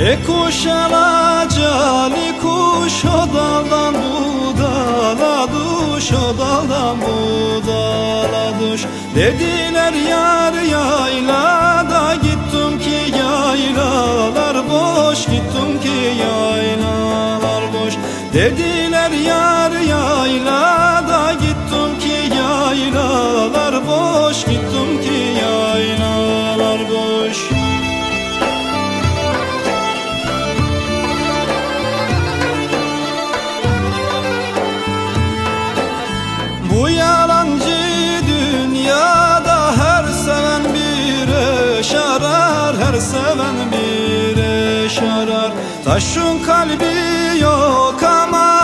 E kuş alacali kuş o daldan bu dala duş o daldan bu dala duş. Dediler yar yaylada gittim ki yaylalar boş gittim ki yaylalar boş. Dediler yar yaylada gittim ki yaylalar boş seven bir eş Taşın kalbi yok ama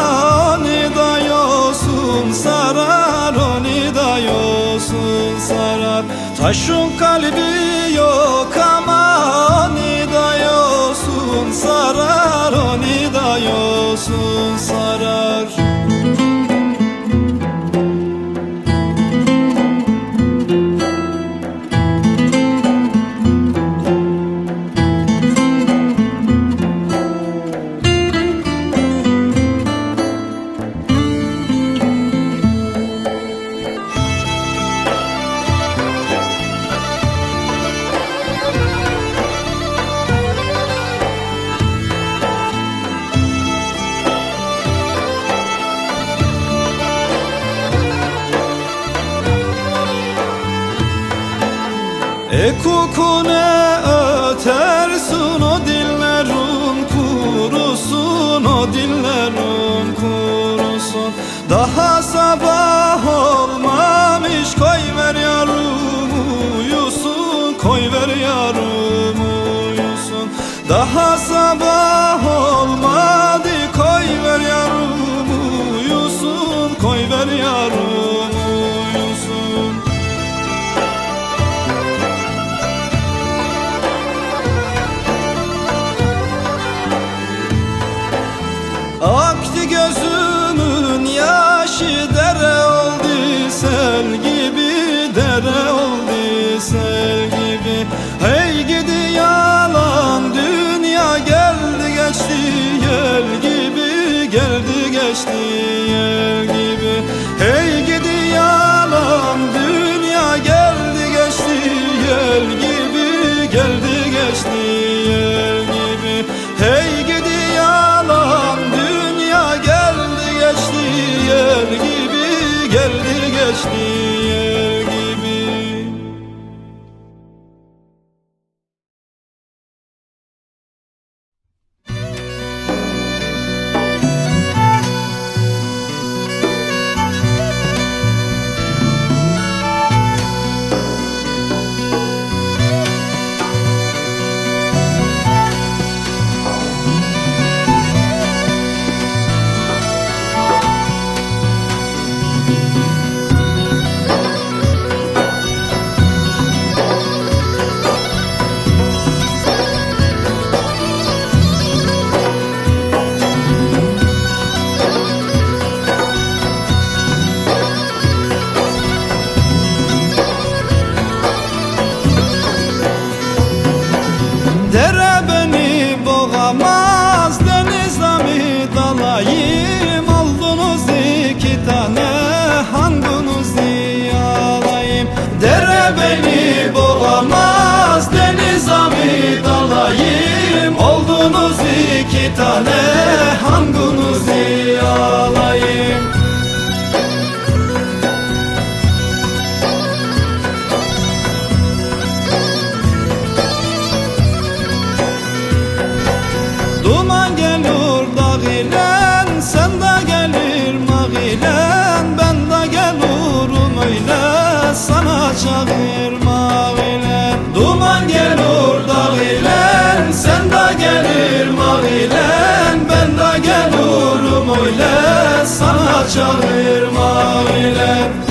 onu da yosun sarar Onu da yosun sarar. Taşın kalbi yok ama onu da yosun sarar Onu da yosun sarar E kukune ötersin o dillerin kurusun o dillerin kurusun. Daha sabah olmamış koy ver yarım uyusun koy ver yarım uyusun. Daha sabah olmadı Celestia. Oldunuz iki tane hanginizi alayım Dere beni boğamaz denize mi dalayım Oldunuz iki tane hanginizi öyle sana çağırma ile Duman gelir dağ ile sen de gelir mağ ile Ben de gelirim öyle. Sana çağırma ile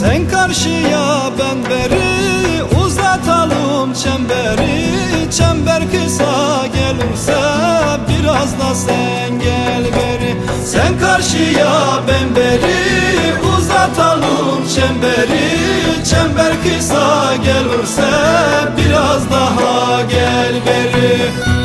Sen karşıya ben beri. Uzatalım çemberi. Çember kısa gelirse Biraz da sen gel beri. Sen karşıya ben beri. Uzatalım çemberi. Çember kısa gelirse Biraz daha gel beri.